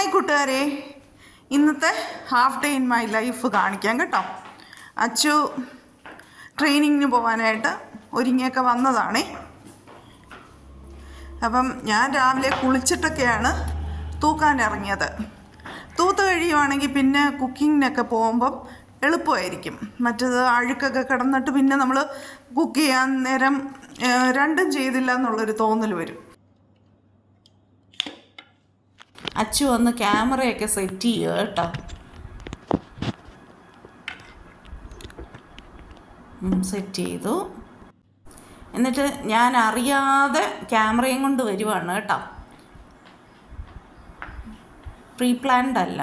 Hi കൂട്ടുകാരെ. ഇന്നത്തെ half day in my life കാണിക്കാം കേട്ടോ. അച്ചു ട്രെയിനിങ്ങിന് പോകാനായിട്ട് ഒരുങ്ങിയൊക്കെ വന്നതാണേ. അപ്പം ഞാൻ രാവിലെ കുളിച്ചിട്ടൊക്കെയാണ് തൂക്കാൻ ഇറങ്ങിയത് തൂത്ത് കഴിയുവാണെങ്കിൽ പിന്നെ കുക്കിങ്ങിനൊക്കെ പോകുമ്പം എളുപ്പമായിരിക്കും. മറ്റത് അഴുക്കൊക്കെ കിടന്നിട്ട് പിന്നെ നമ്മൾ കുക്ക് ചെയ്യാൻ നേരം രണ്ടും ചെയ്തില്ല എന്നുള്ളൊരു തോന്നൽ വരും. അച്ചു വന്ന് ക്യാമറയൊക്കെ സെറ്റ് ചെയ്യുക കേട്ടോ. സെറ്റ് ചെയ്തു. എന്നിട്ട് ഞാൻ അറിയാതെ ക്യാമറയും കൊണ്ട് വരുവാണ് കേട്ടോ. പ്രീ പ്ലാൻഡ് അല്ല.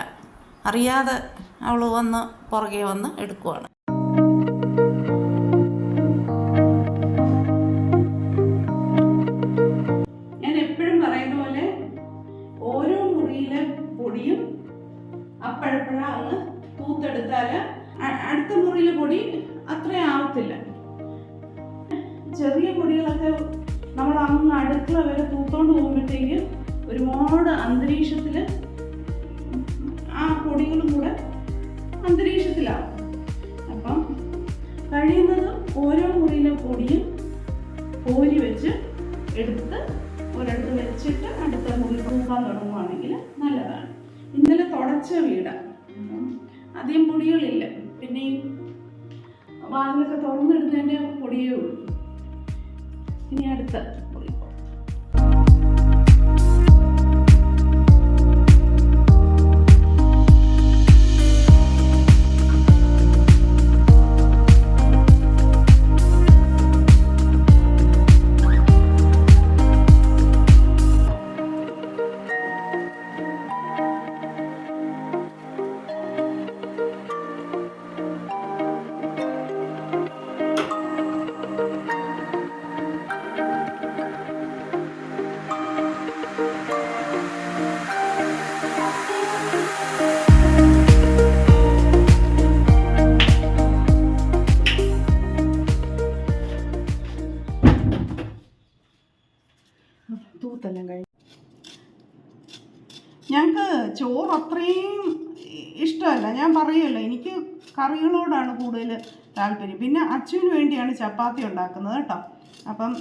അറിയാതെ അവൾ വന്ന് പുറകെ വന്ന് എടുക്കുവാണ്. മുറിയിലെ അത്ര ആവത്തില്ല. ചെറിയ മുടികളൊക്കെ നമ്മൾ അങ്ങ് അടുക്കള വരെ തൂത്തോണ്ട് പോകുമ്പോഴത്തേക്ക് ഒരുപാട് അന്തരീക്ഷത്തിൽ ആ പൊടികളും കൂടെ അന്തരീക്ഷത്തിലാവും. അപ്പം കഴിയുന്നത് ഓരോ മുറിയിലെ പൊടിയും കോരി വെച്ച് എടുത്ത് ഒരിടത്ത് വെച്ചിട്ട് അടുത്ത മുറി തൂക്കാൻ തുടങ്ങുവാണെങ്കിൽ നല്ലതാണ്. ഇന്നലെ തുടച്ച വീടാണ് അധികം പൊടികളില്ല. പിന്നെ വാതിലൊക്കെ തുറന്നിടുന്നതിന്റെ പൊടിയേ ഉള്ളൂ. ഇനി അടുത്ത. ഞങ്ങൾക്ക് ചോറ് അത്രയും ഇഷ്ടമല്ല. ഞാൻ പറയുമല്ലോ എനിക്ക് കറികളോടാണ് കൂടുതൽ താല്പര്യം. പിന്നെ അച്ഛന് വേണ്ടിയാണ് ചപ്പാത്തി ഉണ്ടാക്കുന്നത് കേട്ടോ. അപ്പം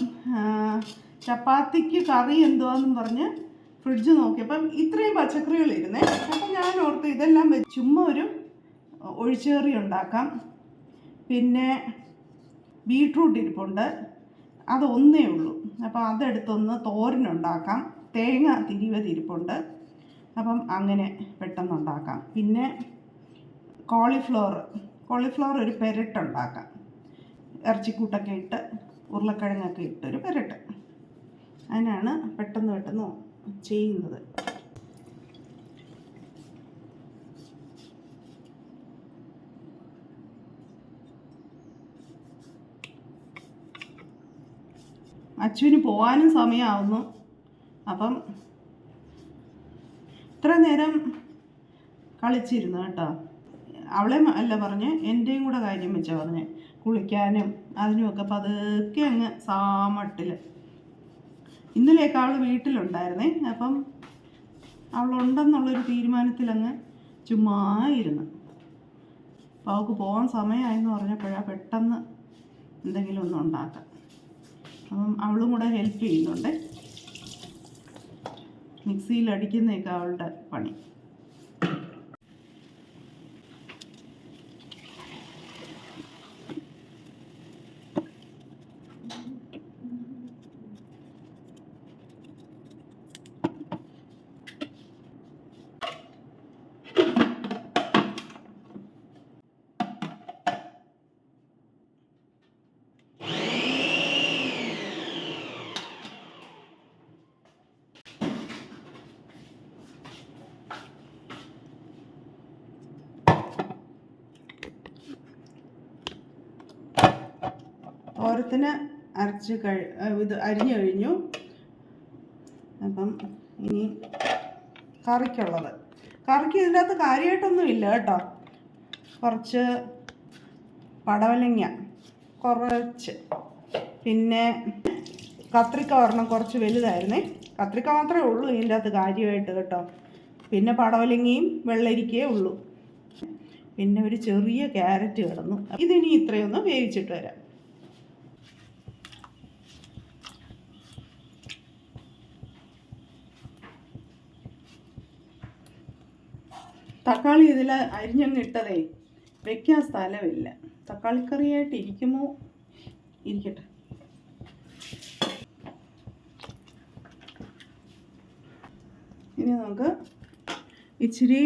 ചപ്പാത്തിക്ക് കറി എന്തുവാന്നും പറഞ്ഞ് ഫ്രിഡ്ജ് നോക്കി. അപ്പം ഇത്രയും പച്ചക്കറികൾ ഇരുന്നേ. അപ്പം ഞാൻ ഓർത്ത് ഇതെല്ലാം വെച്ച് ചുമ്മാ ഒരു ഒഴിച്ചേറി ഉണ്ടാക്കാം. പിന്നെ ബീട്രൂട്ട് ഇരിപ്പുണ്ട്. അതൊന്നേ ഉള്ളൂ. അപ്പോൾ അതെടുത്തൊന്ന് തോരനുണ്ടാക്കാം. തേങ്ങ തിരിവത് ഇരിപ്പുണ്ട്. അപ്പം അങ്ങനെ പെട്ടെന്ന് ഉണ്ടാക്കാം പിന്നെ കോളിഫ്ലവർ കോളിഫ്ലവർ ഒരു പെരട്ടുണ്ടാക്കാം. ഇറച്ചിക്കൂട്ടൊക്കെ ഇട്ട് ഉരുളക്കിഴങ്ങൊക്കെ ഇട്ട് ഒരു പെരട്ട്. അതിനാണ് പെട്ടെന്ന് പെട്ടെന്ന് ചെയ്യുന്നത്. അച്ഛന് പോകാനും സമയമാവുന്നു അപ്പം ഇത്ര നേരം കളിച്ചിരുന്നു കേട്ടോ? അവളെ അല്ല പറഞ്ഞ് എന്റെയും കൂടെ കാര്യം വെച്ചാൽ പറഞ്ഞ്. കുളിക്കാനും അതിനുമൊക്കെ പതുക്കെ അങ്ങ് സാമട്ടിൽ ഇന്നലെയൊക്കെ അവൾ വീട്ടിലുണ്ടായിരുന്നേ അപ്പം അവളുണ്ടെന്നുള്ളൊരു തീരുമാനത്തിലങ്ങ് ചുമ്മാ ഇരുന്ന് അപ്പോൾ അവൾക്ക് പോകാൻ സമയമായെന്ന് പറഞ്ഞപ്പോഴാണ് പെട്ടെന്ന് എന്തെങ്കിലും ഒന്ന് ഉണ്ടാക്കാം. അപ്പം അവളും കൂടെ ഹെൽപ്പ് ചെയ്യുന്നുണ്ട്. മിക്സിയിൽ അടിക്കുന്നതൊക്കെ അവളുടെ പണി. ഓരത്തിന് അരച്ച് കഴി ഇത് അരിഞ്ഞു കഴിഞ്ഞു. അപ്പം ഇനി കറിക്കുള്ളത്. കറിക്ക് ഇതിന്റെ അകത്ത് കാര്യമായിട്ടൊന്നും ഇല്ല കേട്ടോ. കുറച്ച് പടവലങ്ങ കുറച്ച് പിന്നെ കത്രിക്ക ഒരെണ്ണം കുറച്ച് വലുതായിരുന്നേ. കത്രിക്ക മാത്രമേ ഉള്ളൂ ഇതിന്റെ അകത്ത് കാര്യമായിട്ട് കേട്ടോ. പിന്നെ പടവലങ്ങയും വെള്ളരിക്കയേ ഉള്ളൂ. പിന്നെ ഒരു ചെറിയ ക്യാരറ്റ് കിടന്നു. ഇതിനി ഇത്രയൊന്നും വേവിച്ചിട്ട് വരാം. തക്കാളി ഇതിൽ അരിഞ്ഞങ്ങ് ഇട്ടതേ വെക്കാൻ സ്ഥലമില്ല. തക്കാളിക്കറിയായിട്ട് ഇരിക്കുമോ? ഇരിക്കട്ടെ. ഇനി നമുക്ക് ഇച്ചിരി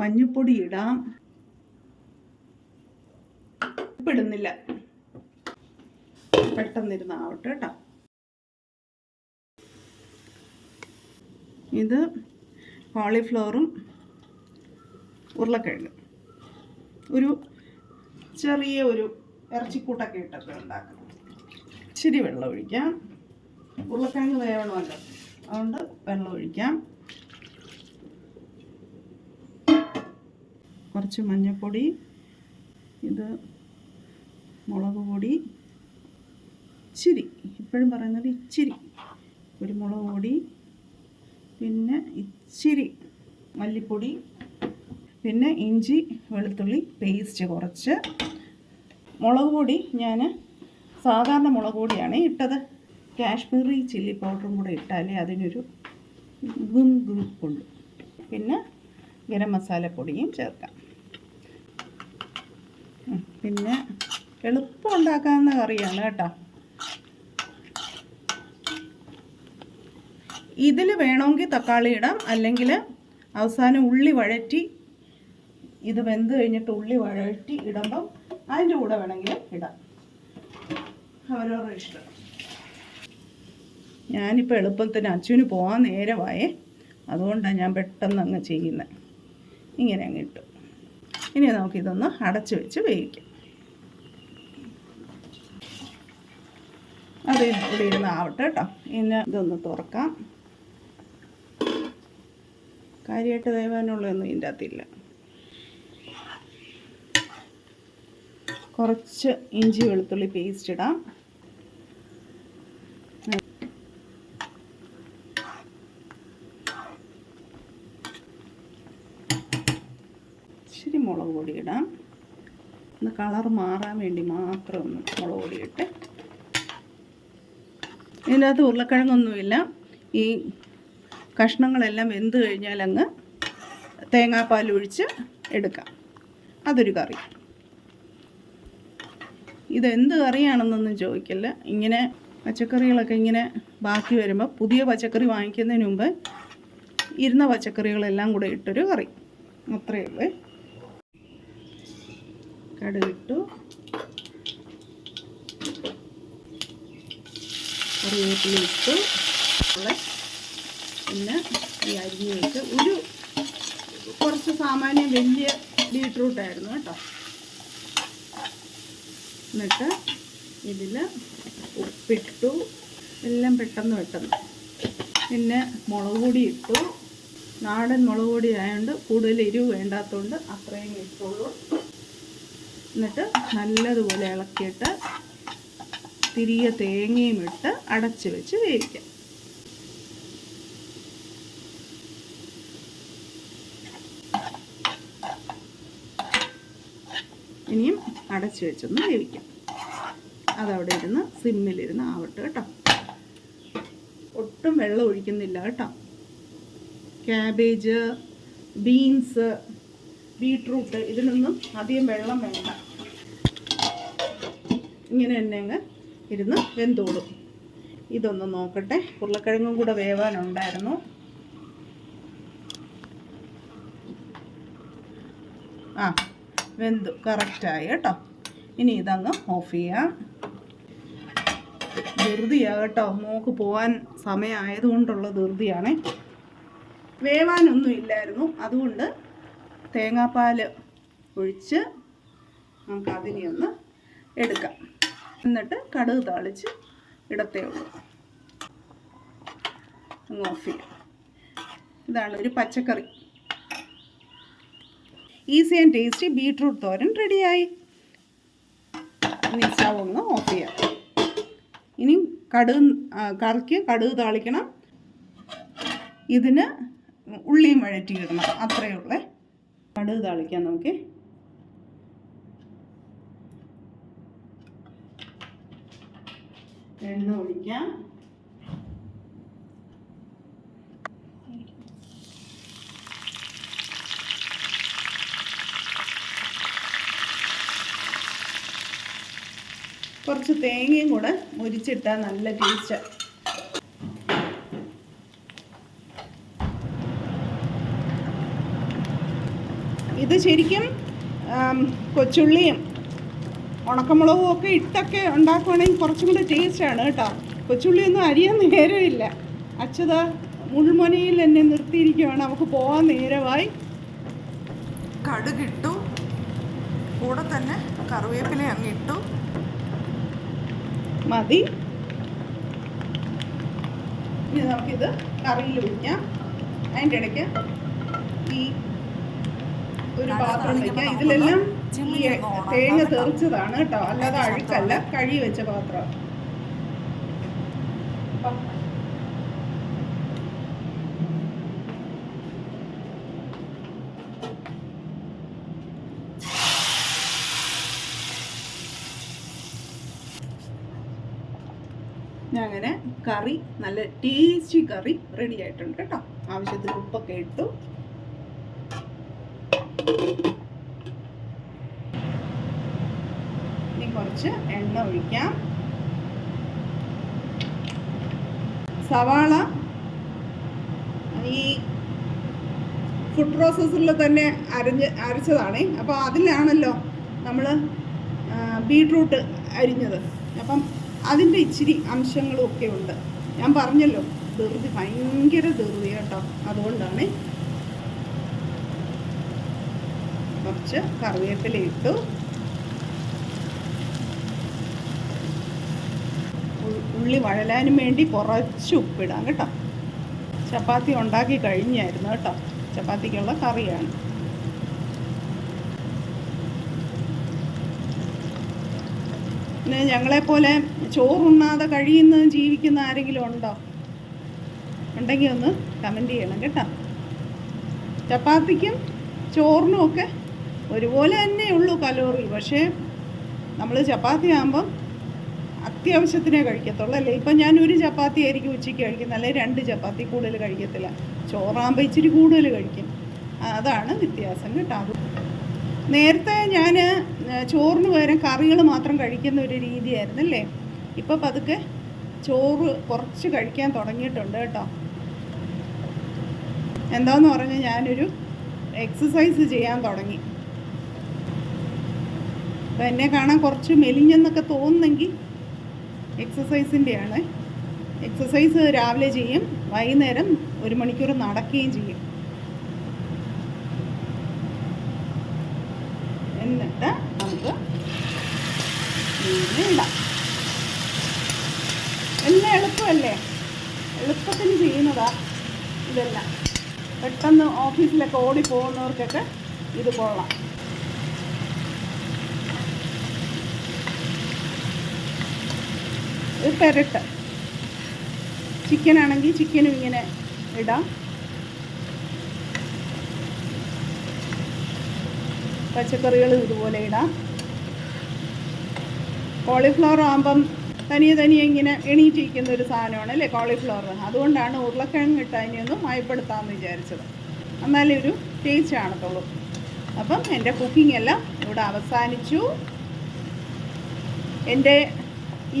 മഞ്ഞൾപ്പൊടി ഇടാം. ഉപ്പിടുന്നില്ല. പെട്ടെന്നിരുന്ന് ആവട്ടെ കേട്ടോ. ഇത് കോളിഫ്ലവറും ഉരുളക്കിഴങ്ങ്. ഒരു ചെറിയ ഒരു ഇറച്ചിക്കൂട്ടൊക്കെ ഇട്ടൊക്കെ ഉണ്ടാക്കണം. ഇച്ചിരി വെള്ളം ഒഴിക്കാം. ഉരുളക്കിഴങ്ങ് വേവണമല്ലോ. അതുകൊണ്ട് വെള്ളം ഒഴിക്കാം. കുറച്ച് മഞ്ഞൾപ്പൊടി ഇത് മുളക് പൊടി ഇച്ചിരി ഇപ്പോഴും പറയുന്നത് ഇച്ചിരി കുരുമുളക് പൊടി പിന്നെ ഇച്ചിരി മല്ലിപ്പൊടി പിന്നെ ഇഞ്ചി വെളുത്തുള്ളി പേസ്റ്റ് കുറച്ച്. മുളക് പൊടി ഞാൻ സാധാരണ മുളക് പൊടിയാണ് ഇട്ടത്. കാശ്മീരി ചില്ലി പൗഡറും കൂടെ ഇട്ടാലേ അതിനൊരു ഗും ഗുപ്പുള്ളൂ പിന്നെ ഗരം മസാലപ്പൊടിയും ചേർക്കാം. പിന്നെ എളുപ്പം ഉണ്ടാക്കാവുന്ന കറിയാണ് കേട്ടോ. ഇതിൽ വേണമെങ്കിൽ തക്കാളി ഇടാം. അല്ലെങ്കിൽ അവസാനം ഉള്ളി വഴറ്റി ഇത് വെന്ത് കഴിഞ്ഞിട്ട് ഉള്ളി വഴറ്റി ഇടുമ്പം അതിന്റെ കൂടെ വേണമെങ്കിൽ ഇടാം. അവരവരുടെ ഇഷ്ടം. ഞാനിപ്പോൾ എളുപ്പത്തിന് അച്ഛന് പോകാൻ നേരമായേ. അതുകൊണ്ടാണ് ഞാൻ പെട്ടെന്ന് അങ്ങ് ചെയ്യുന്നത് ഇങ്ങനെ അങ്ങ് ഇട്ടു. ഇനി നമുക്കിതൊന്ന് അടച്ചു വെച്ച് വേവിക്കാം. അത് ഇവിടെ ഇരുന്ന് ആവട്ടെ കേട്ടോ ഇനി ഇതൊന്ന് തുറക്കാം. കാര്യമായിട്ട് വേവാനുള്ളതൊന്നും ഇതിന്റെ അകത്തില്ല. കുറച്ച് ഇഞ്ചി വെളുത്തുള്ളി പേസ്റ്റ് ഇടാം. ഇച്ചിരി മുളക് പൊടി ഇടാം. ഒന്ന് കളർ മാറാൻ വേണ്ടി മാത്രം ഒന്ന് മുളക് പൊടി ഇട്ട്. ഇതിന്റെ അകത്ത് ഉരുളക്കിഴങ്ങൊന്നുമില്ല. ഈ കഷ്ണങ്ങളെല്ലാം വെന്ത് കഴിഞ്ഞാൽ അങ്ങ് തേങ്ങാപ്പാൽ ഒഴിച്ച് എടുക്കാം. അതൊരു കറി. ഇതെന്ത് കറിയാണെന്നൊന്നും ചോദിക്കില്ല. ഇങ്ങനെ പച്ചക്കറികളൊക്കെ ഇങ്ങനെ ബാക്കി വരുമ്പോൾ പുതിയ പച്ചക്കറി വാങ്ങിക്കുന്നതിന് മുമ്പ് ഇരുന്ന പച്ചക്കറികളെല്ലാം കൂടെ ഇട്ടൊരു കറി. അത്രയേ ഉള്ളൂ. കടുകിട്ടു. കറിവേപ്പില ഇട്ടു. പിന്നെ ഈ അരിഞ്ഞ് വെച്ച് ഒരു കുറച്ച് സാമാന്യം വലിയ ബീട്രൂട്ടായിരുന്നു കേട്ടോ. എന്നിട്ട് ഇതിൽ ഉപ്പിട്ടു. എല്ലാം പെട്ടെന്ന് പെട്ടെന്ന് പിന്നെ മുളക് പൊടി ഇട്ടു. നാടൻ മുളക് പൊടി ആയതുകൊണ്ട് കൂടുതൽ എരിവ് വേണ്ടാത്തതുകൊണ്ട് അത്രയും ഇട്ടുള്ളൂ. എന്നിട്ട് നല്ലതുപോലെ ഇളക്കിയിട്ട് തിരികെ തേങ്ങയും ഇട്ട് അടച്ച് വെച്ച് വേവിക്കാം. അടച്ച് വെച്ചൊന്ന് വേവിക്കാം. അതവിടെ ഇരുന്ന് സിമ്മിലിരുന്ന് ആവട്ടെ കേട്ടോ. ഒട്ടും വെള്ളം ഒഴിക്കുന്നില്ല കേട്ടോ. ക്യാബേജ് ബീൻസ് ബീട്രൂട്ട് ഇതിനൊന്നും അധികം വെള്ളം വേണ്ട. ഇങ്ങനെ തന്നെ അങ്ങ് ഇരുന്ന് വെന്തോളും. ഇതൊന്ന് നോക്കട്ടെ. ഉരുളക്കിഴങ്ങും കൂടെ വേവാനുണ്ടായിരുന്നു. ആ വെന്തു കറക്റ്റായി കേട്ടോ. ഇനി ഇതങ്ങ് ഓഫ് ചെയ്യാം. ധൃതിയാണ് കേട്ടോ. മോക്ക് പോകാൻ സമയമായതുകൊണ്ടുള്ള ധൃതിയാണേ. വേവാനൊന്നും ഇല്ലായിരുന്നു. അതുകൊണ്ട് തേങ്ങാപ്പാൽ ഒഴിച്ച് നമുക്ക് അതിനെ ഒന്ന് എടുക്കാം. എന്നിട്ട് കടുക് താളിച്ച് ഇടത്തേ ഉള്ളൂ. അങ്ങ് ഓഫ് ചെയ്യാം. ഇതാണ് ഒരു പച്ചക്കറി. Easy and tasty beetroot thoran റെഡിയായി. ഇനി സ്റ്റവ് ഒന്ന് ഓഫ് ചെയ്യാം. ഇനി കടുക് കറിക്ക് കടുക് താളിക്കണം. ഇതിന് ഉള്ളിയും വഴറ്റിയിടണം. അത്രയേ ഉള്ളേ. കടുക് താളിക്കാം നമുക്ക്. എണ്ണ ഒഴിക്കാം. കുറച്ച് തേങ്ങയും കൂടെ മുരിച്ചിട്ടാൽ നല്ല ടേസ്റ്റ് ഇത് ശരിക്കും കൊച്ചുള്ളിയും ഉണക്കമുളകും ഒക്കെ ഇട്ടൊക്കെ ഉണ്ടാക്കുവാണെങ്കിൽ കുറച്ചും കൂടി ടേസ്റ്റാണ് കേട്ടോ. കൊച്ചുള്ളിയൊന്നും അരിയാൻ നേരമില്ല. അച്ഛത മുൾമുനയിൽ എന്നെ നിർത്തിയിരിക്കുകയാണ് നമുക്ക് പോകാൻ നേരമായി. കടുകിട്ടു. കൂടെ തന്നെ കറിവേപ്പില അങ്ങ് ഇട്ടു. മതി. ഇനി നമുക്കിത് കറിയിൽ ഒഴിക്കാം. അതിന്റെ ഇടയ്ക്ക് ഈ ഒരു പാത്രം വയ്ക്കാം ഇതിലെല്ലാം ഈ തേങ്ങ തെറിച്ചതാണ് കേട്ടോ. അല്ലാതെ അഴുക്കല്ല. കഴുകി വെച്ച പാത്രം. അങ്ങനെ കറി നല്ല ടേസ്റ്റി കറി റെഡി ആയിട്ടുണ്ട് കേട്ടോ. ആവശ്യത്തിന് ഉപ്പൊക്കെ ഇട്ടു. ഇനി കുറച്ച് എണ്ണ ഒഴിക്കാം. സവാള ഈ ഫുഡ് പ്രോസസ്സറിൽ തന്നെ അരഞ്ഞ് അരച്ചതാണേ. അപ്പോൾ അതിലാണല്ലോ നമ്മൾ ബീട്രൂട്ട് അരിഞ്ഞത്. അപ്പം അതിന്റെ ഇച്ചിരി അംശങ്ങളും ഒക്കെ ഉണ്ട്. ഞാൻ പറഞ്ഞല്ലോ ധൃതി ഭയങ്കര ധൃതി കേട്ടോ. അതുകൊണ്ടാണ് കുറച്ച് കറിവേപ്പില ഇട്ടു. ഉള്ളി വഴലാനും വേണ്ടി കുറച്ച് ഉപ്പിടാം കേട്ടോ. ചപ്പാത്തി ഉണ്ടാക്കി കഴിഞ്ഞായിരുന്നു കേട്ടോ. ചപ്പാത്തിക്കുള്ള കറിയാണ്. ഞങ്ങളെപ്പോലെ ചോറുണ്ണാതെ കഴിയുന്ന ജീവിക്കുന്ന ആരെങ്കിലും ഉണ്ടോ? ഉണ്ടെങ്കിൽ ഒന്ന് കമന്റ് ചെയ്യണം കേട്ടോ. ചപ്പാത്തിക്കും ചോറിനും ഒക്കെ ഒരുപോലെ തന്നെ ഉള്ളൂ കലോറി. പക്ഷേ നമ്മൾ ചപ്പാത്തി ആകുമ്പം അത്യാവശ്യത്തിനേ കഴിക്കത്തുള്ളൂ അല്ലേ? ഇപ്പം ഞാൻ ഒരു ചപ്പാത്തി ആയിരിക്കും ഉച്ചയ്ക്ക് കഴിക്കുന്നത്. അല്ലെങ്കിൽ രണ്ട് ചപ്പാത്തി കൂടുതൽ കഴിക്കത്തില്ല. ചോറാകുമ്പോൾ ഇച്ചിരി കൂടുതൽ കഴിക്കും. അതാണ് വ്യത്യാസം കേട്ടോ. നേരത്തെ ഞാൻ ചോറിന് പകരം കറികൾ മാത്രം കഴിക്കുന്ന ഒരു രീതിയായിരുന്നു അല്ലേ ഇപ്പം പതുക്കെ ചോറ് കുറച്ച് കഴിക്കാൻ തുടങ്ങിയിട്ടുണ്ട് കേട്ടോ. എന്താന്ന് പറഞ്ഞ് ഞാനൊരു എക്സസൈസ് ചെയ്യാൻ തുടങ്ങി. അപ്പം എന്നെ കാണാൻ കുറച്ച് മെലിഞ്ഞെന്നൊക്കെ തോന്നുന്നെങ്കിൽ എക്സസൈസിന്റെയാണ് എക്സസൈസ് രാവിലെ ചെയ്യും വൈകുന്നേരം ഒരു മണിക്കൂർ നടക്കുകയും ചെയ്യും എന്നിട്ട് നമുക്ക് മീൻ ഇടാം. എല്ലാം എളുപ്പമല്ലേ? എളുപ്പത്തിന് ചെയ്യുന്നതാ ഇതെല്ലാം. പെട്ടെന്ന് ഓഫീസിലൊക്കെ ഓടി പോകുന്നവർക്കൊക്കെ ഇത് കൊള്ളാം. ഇത് പെരട്ട്. ചിക്കൻ ആണെങ്കിൽ ചിക്കനും ഇങ്ങനെ ഇടാം. പച്ചക്കറികൾ ഇതുപോലെ ഇടാം. കോളിഫ്ലവർ ആകുമ്പം തനിയെ തനിയെ ഇങ്ങനെ എണീറ്റിരിക്കുന്ന ഒരു സാധനമാണ് അല്ലേ കോളിഫ്ലവർ അതുകൊണ്ടാണ് ഉരുളക്കിഴങ്ങ് ഇട്ട് അതിനെയൊന്ന് മയപ്പെടുത്താമെന്ന് വിചാരിച്ചത്. എന്നാലേ ഒരു ടേസ്റ്റ് കാണത്തുള്ളൂ. അപ്പം എന്റെ കുക്കിംഗ് എല്ലാം ഇവിടെ അവസാനിച്ചു. എന്റെ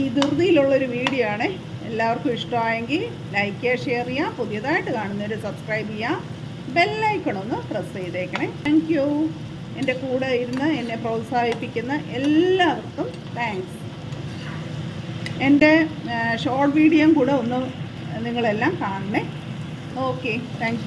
ഈ ധൃതിയിലുള്ളൊരു വീഡിയോ ആണ്. എല്ലാവർക്കും ഇഷ്ടമായെങ്കിൽ ലൈക്ക് ചെയ്യുക ഷെയർ ചെയ്യുക പുതിയതായിട്ട് കാണുന്നവർ സബ്സ്ക്രൈബ് ചെയ്യുക. ബെല്ലൈക്കണൊന്ന് പ്രസ് ചെയ്തേക്കണേ. താങ്ക് എന്റെ കൂടെ ഇരുന്ന് എന്നെ പ്രോത്സാഹിപ്പിക്കുന്ന എല്ലാവർക്കും താങ്ക്സ് എന്റെ ഷോർട്ട് വീഡിയോയും കൂടെ ഒന്ന് നിങ്ങളെല്ലാം കാണണേ. Okay thank